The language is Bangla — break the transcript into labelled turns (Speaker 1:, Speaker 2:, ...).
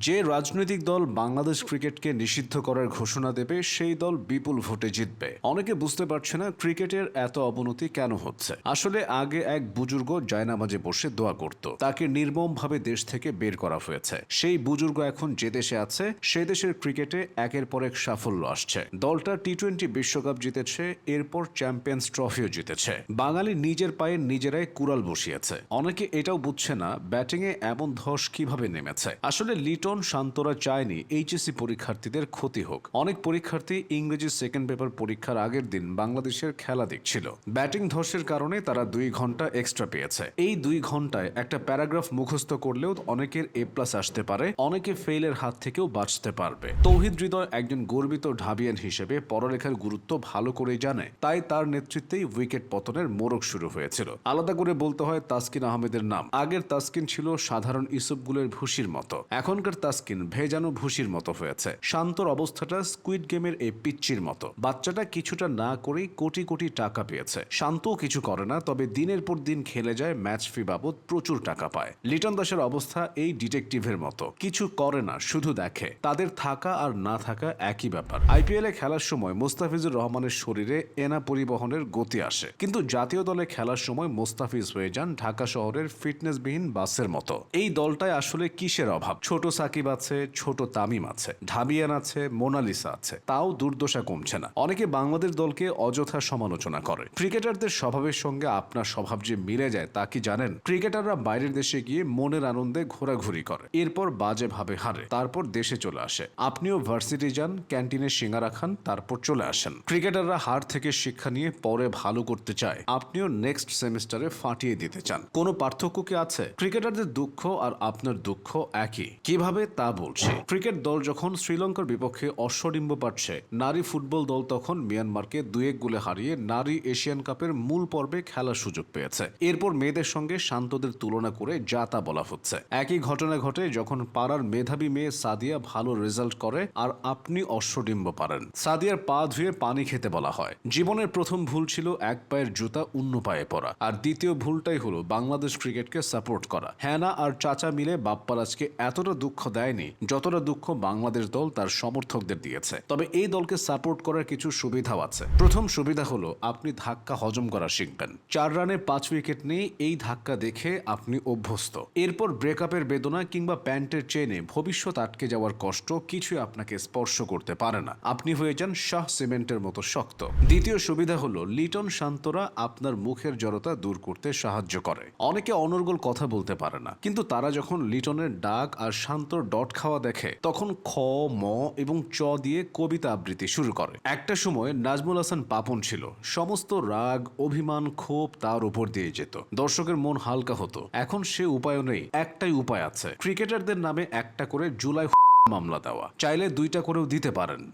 Speaker 1: যে রাজনৈতিক দল বাংলাদেশ ক্রিকেটকে নিষিদ্ধ করার ঘোষণা দেবে, সেই দল বিপুল ভোটে জিতবে। অনেকে বুঝতে পারছে না ক্রিকেটের এত অবনতি কেন হচ্ছে। আসলে আগে এক বুজুর্গ জায়নামাজে বসে দোয়া করত। তাকে নির্মমভাবে দেশ থেকে বের করা হয়েছে। সেই বুজুর্গ এখন যে দেশে আছে, সে দেশের ক্রিকেটে একের পর এক সাফল্য আসছে। দলটা টি টোয়েন্টি বিশ্বকাপ জিতেছে, এরপর চ্যাম্পিয়ন্স ট্রফিও জিতেছে। বাঙালি নিজের পায়ে নিজেরাই কুড়াল বসিয়েছে। অনেকে এটাও বুঝছে না, ব্যাটিংয়ে এমন ধস কীভাবে নেমেছে। আসলে লিটন শান্তরা চায়নি, এইচএসসি পরীক্ষার্থীদের ক্ষতি হোক। অনেক পরীক্ষার্থী ইংরেজি সেকেন্ড পেপার পরীক্ষার আগের দিন বাংলাদেশের খেলা দেখছিল। ব্যাটিং ধসের কারণে তারা দুই ঘণ্টা এক্সট্রা পেয়েছে। এই দুই ঘন্টায় একটা প্যারাগ্রাফ মুখস্থ করলেও অনেকের এ প্লাস আসতে পারে, অনেকে ফেইলের হাত থেকেও বাঁচতে পারবে। তৌহিদ হৃদয় একজন গর্বিত ঢাবিয়ান হিসেবে পড়ালেখার গুরুত্ব ভালো করে জানে, তাই তার নেতৃত্বেই উইকেট পতনের মোড়ক শুরু হয়েছিল। আলাদা করে বলতে হয় তাসকিন আহমেদের নাম। আগের তাসকিন ছিল সাধারণ ইসুপগুলোর ভুসির মতো। এখনকার তাসকিন ভেজানো ভুসির মতো হয়েছে। শান্তর অবস্থাটা স্কুইড গেমের এই পিচ্চির মতো। বাচ্চাটা কিছুটা না করেই কোটি কোটি টাকা পেয়েছে। শান্তও কিছু করে না, তবে দিনের পর দিন খেলে যায়, ম্যাচ ফি বাবদ প্রচুর টাকা পায়। লিটন দাসের অবস্থা এই ডিটেকটিভের মতো। কিছু করে না, শুধু দেখে। তাদের থাকা আর না থাকা একই ব্যাপার। আইপিএলে খেলার সময় মোস্তাফিজুর রহমানের শরীরে এনা পরিবহনের গতি আসে। কিন্তু জাতীয় দলে খেলার সময় মোস্তাফিজ হয়ে যান ঢাকা শহরের ফিটনেসবিহীন বাসের মতো। এই দলটায় আসলে কিসের অভাব? ছোট সাকিব আছে, ছোট তামিম আছে, ঢাবিয়ান আছে, মোনালিসা আছে। তাও দুর্দশা কমছে না। অনেকে বাংলাদেশ দলকে অযথা সমালোচনা করে। ক্রিকেটারদের স্বভাবের সঙ্গে আপনার স্বভাব যে মিলে যায় তা কি জানেন? ক্রিকেটাররা বাইরের দেশে গিয়ে মনের আনন্দে ঘোরাঘুরি করে। এরপর বাজে ভাবে হারে। তারপর দেশে চলে আসে। আপনিও ভার্সিটি যান, ক্যান্টিনে সিঙ্গারা খান, তারপর চলে আসেন। ক্রিকেটাররা হার থেকে শিক্ষা নিয়ে পরে ভালো করতে চায়। আপনিও নেক্সট সেমিস্টারে ফাটিয়ে দিতে চান। কোনো পার্থক্য কি আছে? ক্রিকেটারদের দুঃখ আর আপনার দুঃখ একই। কীভাবে তা বলছি? ক্রিকেট দল যখন শ্রীলঙ্কার বিপক্ষে অশ্বডিম্ব পাচ্ছে, নারী ফুটবল দল তখন মিয়ানমারকে দুয়েক গোলে হারিয়ে নারী এশিয়ান কাপের মূল পর্বে খেলার সুযোগ পেয়েছে। এরপর মেয়েদের সঙ্গে শান্তদের তুলনা করে যা তা বলা হচ্ছে। একই ঘটনা ঘটে যখন পাড়ার মেধাবী মেয়ে সাদিয়া ভালো রেজাল্ট করে আর আপনি অশ্বডিম্ব পারেন। সাদিয়ার পা ধুয়ে পানি খেতে বলা হয়। জীবনের প্রথম ভুল ছিল এক পায়ের জুতা অন্য পায়ে পরা। আর দ্বিতীয় ভুলটাই হলো বাংলাদেশ ক্রিকেটকে সাপোর্ট করা। হ্যানা আর চাচা মিলে বাপ্পারাজকে এতটা দুঃখ দেয়নি, যতটা দুঃখ বাংলাদেশ দল তার সমর্থকদের দিয়েছে। তবে এই দলকে সাপোর্ট করার কিছু সুবিধাও আছে। প্রথম সুবিধা হলো, আপনি ধাক্কা হজম করা শিখবেন। চার রানে পাঁচ উইকেট নিয়ে এই ধাক্কা দেখে আপনি অভ্যস্ত। এরপর ব্রেকআপের বেদনা কিংবা প্যান্টের চেনে ভবিষ্যৎ আটকে যাওয়ার কষ্ট কিছুই আপনাকে স্পর্শ করতে পারে না। আপনি হয়ে যান শাহ সিমেন্টের মতো শক্ত। দ্বিতীয় সুবিধা হলো, লিটন শান্তরা আপনার মুখের জড়তা দূর করতে সাহায্য করে। অনেকে অনর্গল কথা বলতে পারে না, কিন্তু তারা যখন লিটনের ডাক আর শান্তর ডট খাওয়া দেখে, তখন খ, ম এবং চ দিয়ে কবিতা আবৃত্তি শুরু করে। একটা সময় নাজমুল হাসান পাপন ছিল। সমস্ত রাগ, অভিমান, ক্ষোভ তার উপর দিয়ে যেত। দর্শকের মন হালকা হতো। এখন সে উপায় নেই। একটাই উপায় আছে। ক্রিকেটারদের নামে একটা করে জুলাই মামলা দেওয়া। চাইলে দুইটা করেও দিতে পারেন।